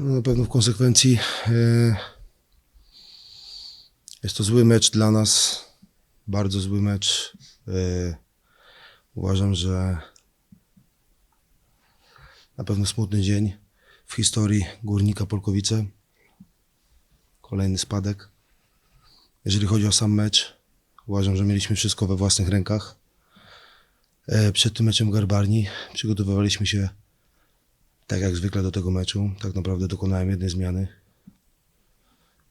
No, na pewno w konsekwencji e, jest to zły mecz dla nas, bardzo zły mecz. E, uważam, że na pewno smutny dzień w historii Górnika Polkowice. Kolejny spadek. Jeżeli chodzi o sam mecz, uważam, że mieliśmy wszystko we własnych rękach. E, Przed tym meczem Garbarni przygotowywaliśmy się tak jak zwykle do tego meczu. Tak naprawdę dokonałem jednej zmiany.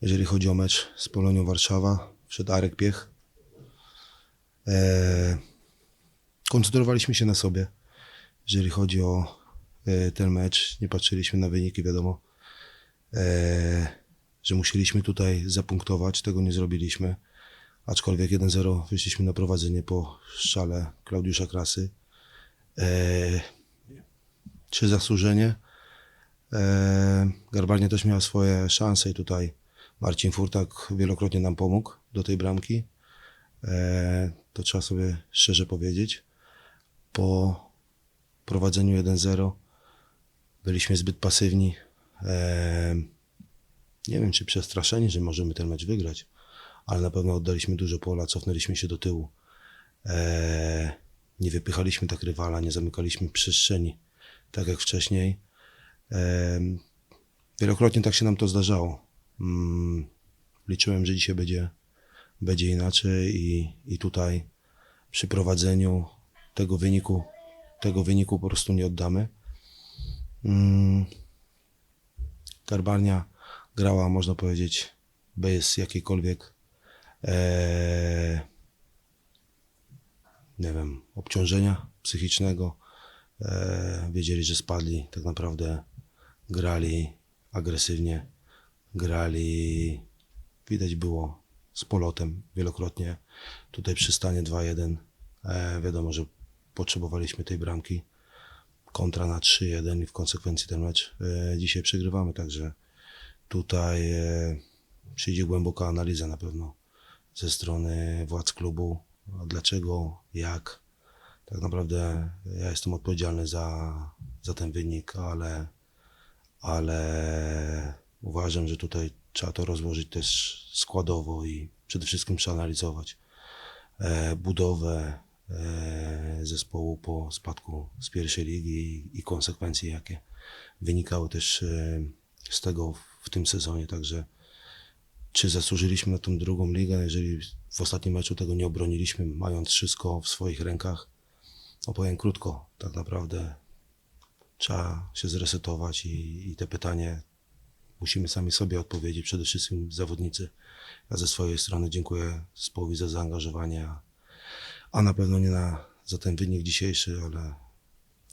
Jeżeli chodzi o mecz z Polonią Warszawa, przed Arek Piech. E, koncentrowaliśmy się na sobie. Jeżeli chodzi o e, ten mecz, nie patrzyliśmy na wyniki, wiadomo, e, że musieliśmy tutaj zapunktować, tego nie zrobiliśmy. Aczkolwiek 1-0 wyszliśmy na prowadzenie po strzale Klaudiusza Krasy. E, czy zasłużenie. E, Garbarnia też miała swoje szanse i tutaj Marcin Furtak wielokrotnie nam pomógł do tej bramki. E, to trzeba sobie szczerze powiedzieć. Po prowadzeniu 1-0 byliśmy zbyt pasywni. E, nie wiem, czy przestraszeni, że możemy ten mecz wygrać, ale na pewno oddaliśmy dużo pola, cofnęliśmy się do tyłu. E, nie wypychaliśmy tak rywala, nie zamykaliśmy przestrzeni, tak jak wcześniej. Wielokrotnie tak się nam to zdarzało. Mm, liczyłem, że dzisiaj będzie, będzie inaczej i, i tutaj przy prowadzeniu tego wyniku, tego wyniku po prostu nie oddamy. Mm, Garbarnia grała, można powiedzieć, bez jakiejkolwiek e, nie wiem, obciążenia psychicznego. E, wiedzieli, że spadli, tak naprawdę grali agresywnie, grali, widać było z polotem wielokrotnie. Tutaj przy stanie 2-1 e, wiadomo, że potrzebowaliśmy tej bramki kontra na 3-1 i w konsekwencji ten mecz e, dzisiaj przegrywamy, także tutaj przyjdzie głęboka analiza na pewno ze strony władz klubu, dlaczego, jak. Tak naprawdę ja jestem odpowiedzialny za, za ten wynik, ale, ale uważam, że tutaj trzeba to rozłożyć też składowo i przede wszystkim przeanalizować e, budowę e, zespołu po spadku z pierwszej ligi i, konsekwencje, jakie wynikały też e, z tego w tym sezonie. Także czy zasłużyliśmy na tą drugą ligę, jeżeli w ostatnim meczu tego nie obroniliśmy, mając wszystko w swoich rękach? No powiem krótko, tak naprawdę trzeba się zresetować i, i te pytanie musimy sami sobie odpowiedzieć, przede wszystkim zawodnicy. Ja ze swojej strony dziękuję zespołowi za zaangażowanie, a, a na pewno nie na, za ten wynik dzisiejszy, ale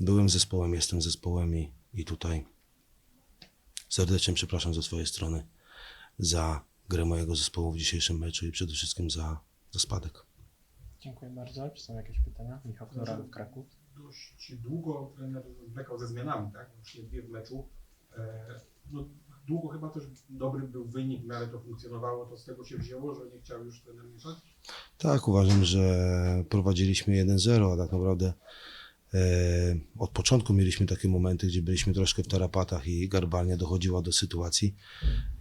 byłem zespołem, jestem zespołem i, i tutaj serdecznie przepraszam ze swojej strony za grę mojego zespołu w dzisiejszym meczu i przede wszystkim za, za spadek. Dziękuję bardzo. Czy są jakieś pytania? Michał Knora, Kraków. dość długo trener zwlekał ze zmianami, tak? Już nie dwie w meczu. E, No, długo chyba też dobry był wynik, w miarę to funkcjonowało, to z tego się wzięło, że nie chciał już trener mieszać? Tak, uważam, że prowadziliśmy 1-0, a tak naprawdę od początku mieliśmy takie momenty, gdzie byliśmy troszkę w tarapatach i garbalnia dochodziła do sytuacji,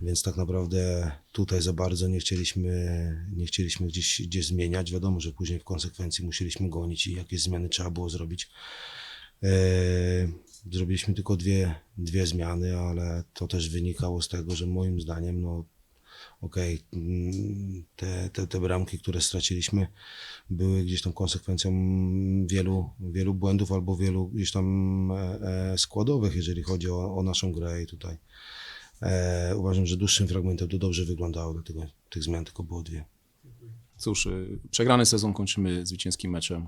więc tak naprawdę tutaj za bardzo nie chcieliśmy, nie chcieliśmy gdzieś, gdzieś zmieniać. Wiadomo, że później w konsekwencji musieliśmy gonić i jakieś zmiany trzeba było zrobić. E, zrobiliśmy tylko dwie, dwie zmiany, ale to też wynikało z tego, że moim zdaniem no, okej, mm, te, te, te bramki, które straciliśmy, były gdzieś tam konsekwencją wielu, wielu błędów albo wielu gdzieś tam e, e, składowych, jeżeli chodzi o, o naszą grę i tutaj e, uważam, że dłuższym fragmentem to dobrze wyglądało, dlatego tych zmian tylko było dwie. Cóż, y, przegrany sezon kończymy zwycięskim meczem.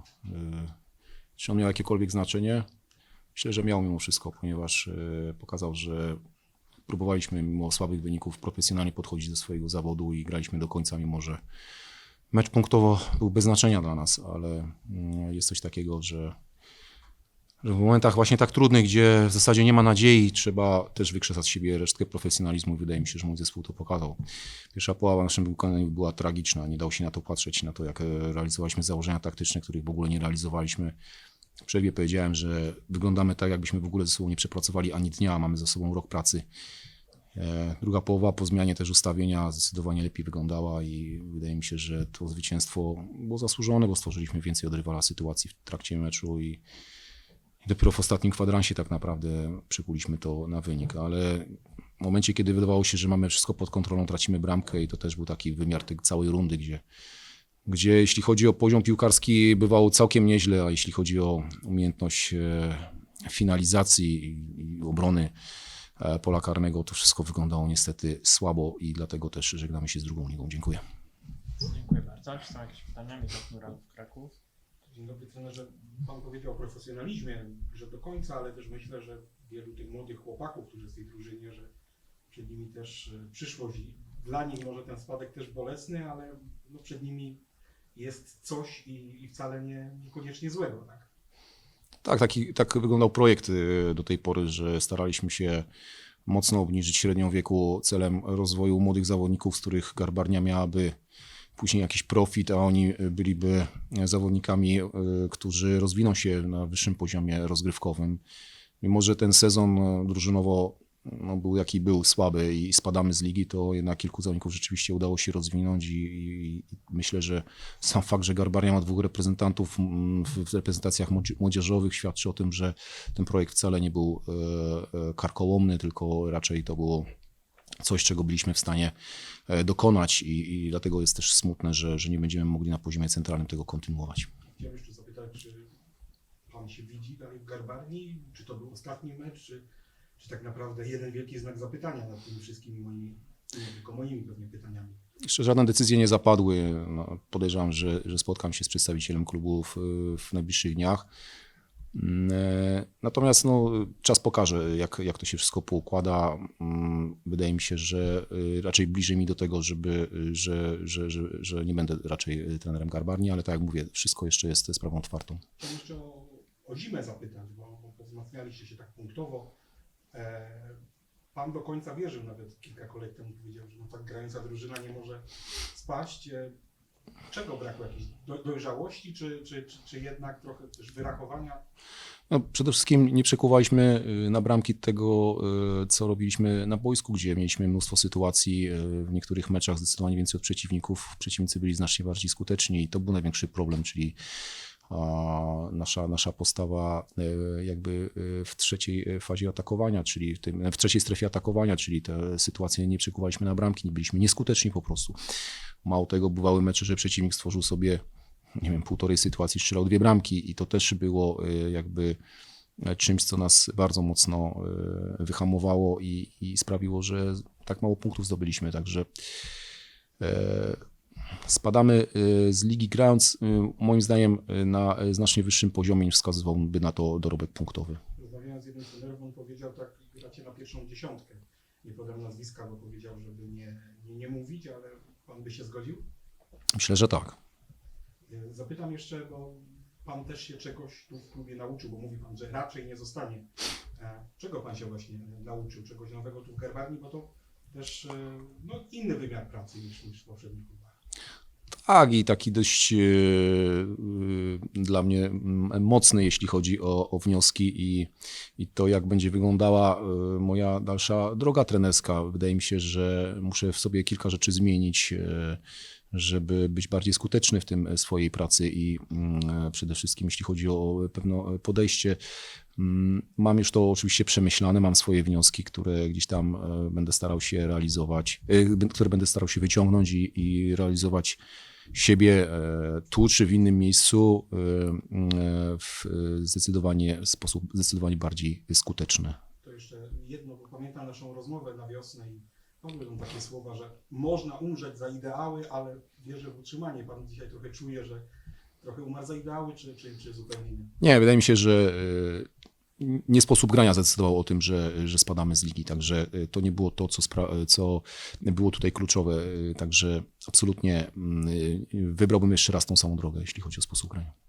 Czy on miał jakiekolwiek znaczenie? Myślę, że miał mimo wszystko, ponieważ pokazał, że próbowaliśmy mimo słabych wyników profesjonalnie podchodzić do swojego zawodu i graliśmy do końca, mimo że mecz punktowo był bez znaczenia dla nas, ale mm, jest coś takiego, że że w momentach właśnie tak trudnych, gdzie w zasadzie nie ma nadziei, trzeba też wykrzesać z siebie resztkę profesjonalizmu. Wydaje mi się, że mój zespół to pokazał. Pierwsza połowa naszym wykonaniu była tragiczna. Nie dało się na to patrzeć, na to, jak e, realizowaliśmy założenia taktyczne, których w ogóle nie realizowaliśmy. Przerwie powiedziałem, że wyglądamy tak, jakbyśmy w ogóle ze sobą nie przepracowali ani dnia. Mamy za sobą rok pracy. E, Druga połowa po zmianie też ustawienia zdecydowanie lepiej wyglądała i wydaje mi się, że to zwycięstwo było zasłużone, bo stworzyliśmy więcej od rywala sytuacji w trakcie meczu i dopiero w ostatnim kwadransie tak naprawdę przykuliśmy to na wynik, ale w momencie, kiedy wydawało się, że mamy wszystko pod kontrolą, tracimy bramkę i to też był taki wymiar tej całej rundy, gdzie, gdzie jeśli chodzi o poziom piłkarski bywało całkiem nieźle, a jeśli chodzi o umiejętność e, finalizacji i, obrony e, pola karnego, to wszystko wyglądało niestety słabo i dlatego też żegnamy się z drugą ligą. Dziękuję. Dziękuję bardzo. Czy są jakieś pytania? Michał Kraków. Dzień dobry trenerze. Pan powiedział o profesjonalizmie, że do końca, ale też myślę, że wielu tych młodych chłopaków, którzy w tej drużynie, że przed nimi też e, przyszłość i dla nich może ten spadek też bolesny, ale no przed nimi jest coś i, i wcale nie, niekoniecznie złego, tak? Tak, taki, tak wyglądał projekt y, do tej pory, że staraliśmy się mocno obniżyć średnią wieku celem rozwoju młodych zawodników, z których Garbarnia miałaby później jakiś profit, a oni byliby zawodnikami, y, którzy rozwiną się na wyższym poziomie rozgrywkowym. Mimo, że ten sezon y, drużynowo no, był jaki był, słaby i spadamy z ligi, to jednak kilku zawodników rzeczywiście udało się rozwinąć i, i, i myślę, że sam fakt, że Garbaria ma dwóch reprezentantów mm, w, w reprezentacjach młodzi- młodzieżowych świadczy o tym, że ten projekt wcale nie był e, e, karkołomny, tylko raczej to było coś, czego byliśmy w stanie e, dokonać i, i dlatego jest też smutne, że, że nie będziemy mogli na poziomie centralnym tego kontynuować. Chciałem jeszcze zapytać, czy Pan się widzi dalej w Garbarni? Czy to był ostatni mecz, czy, czy tak naprawdę jeden wielki znak zapytania nad tymi wszystkimi moimi, nie tylko moimi pewnie pytaniami? Jeszcze żadne decyzje nie zapadły. No, podejrzewam, że, że spotkam się z przedstawicielem klubu w, w najbliższych dniach. Mm, e, Natomiast no, czas pokaże, jak, jak to się wszystko poukłada. Mm, Wydaje mi się, że y, raczej bliżej mi do tego, żeby, y, że, że, że, że nie będę raczej y, trenerem Garbarni, ale tak jak mówię, wszystko jeszcze jest sprawą otwartą. Chciałem jeszcze o, o zimę zapytać, bo, bo wzmacnialiście się tak punktowo. E, pan do końca wierzył, nawet kilka kolejek temu powiedział, że no tak grająca drużyna nie może spaść. E, czego brakło? Jakiejś do, dojrzałości, czy, czy, czy, czy jednak trochę też wyrachowania? No, przede wszystkim nie przekuwaliśmy y, na bramki tego, y, co robiliśmy na boisku, gdzie mieliśmy mnóstwo sytuacji. y, W niektórych meczach zdecydowanie więcej od przeciwników. Przeciwnicy byli znacznie bardziej skuteczni i to był największy problem, czyli a, nasza, nasza postawa y, jakby y, w trzeciej fazie atakowania, czyli w, tym, w trzeciej strefie atakowania, czyli te sytuacje nie przekuwaliśmy na bramki, nie byliśmy nieskuteczni po prostu. Mało tego, bywały mecze, że przeciwnik stworzył sobie nie wiem, półtorej sytuacji strzelał dwie bramki i to też było y, jakby e, czymś, co nas bardzo mocno wyhamowało i, i sprawiło, że tak mało punktów zdobyliśmy, także e, spadamy y, z ligi grając y, moim zdaniem y, na znacznie wyższym poziomie niż wskazywałby na to dorobek punktowy. Rozmawiałem z jednym trenerem, on powiedział tak, gracie na pierwszą dziesiątkę. Nie podam nazwiska, bo powiedział, żeby nie, nie, nie mówić, ale pan by się zgodził? Myślę, że tak. E, Zapytam jeszcze, bo pan też się czegoś tu w klubie nauczył, bo mówi pan, że raczej nie zostanie. E, Czego pan się właśnie nauczył? Czegoś nowego tu w Garbarni, bo to też e, no, inny wymiar pracy niż, niż w poprzednich klubach. Tak, i taki dość e, e, dla mnie mm, mocny, jeśli chodzi o, o wnioski i, i to, jak będzie wyglądała e, moja dalsza droga trenerska. Wydaje mi się, że muszę w sobie kilka rzeczy zmienić, żeby być bardziej skuteczny w tym swojej pracy i mm, przede wszystkim, jeśli chodzi o pewne podejście, mm, mam już to oczywiście przemyślane, mam swoje wnioski, które gdzieś tam będę starał się realizować, które będę starał się wyciągnąć i, i realizować siebie e, tu czy w innym miejscu e, e, w zdecydowanie w sposób zdecydowanie bardziej skuteczny. To jeszcze jedno, bo pamiętam naszą rozmowę na wiosnę i padły takie słowa, że można umrzeć za ideały, ale wierzę w utrzymanie. Pan dzisiaj trochę czuje, że trochę umarł za ideały, czy, czy, czy zupełnie nie? Nie, wydaje mi się, że nie sposób grania zdecydował o tym, że, że spadamy z ligi, także e, to nie było to, co, spra- co było tutaj kluczowe, e, także absolutnie mm, wybrałbym jeszcze raz tą samą drogę, jeśli chodzi o sposób grania.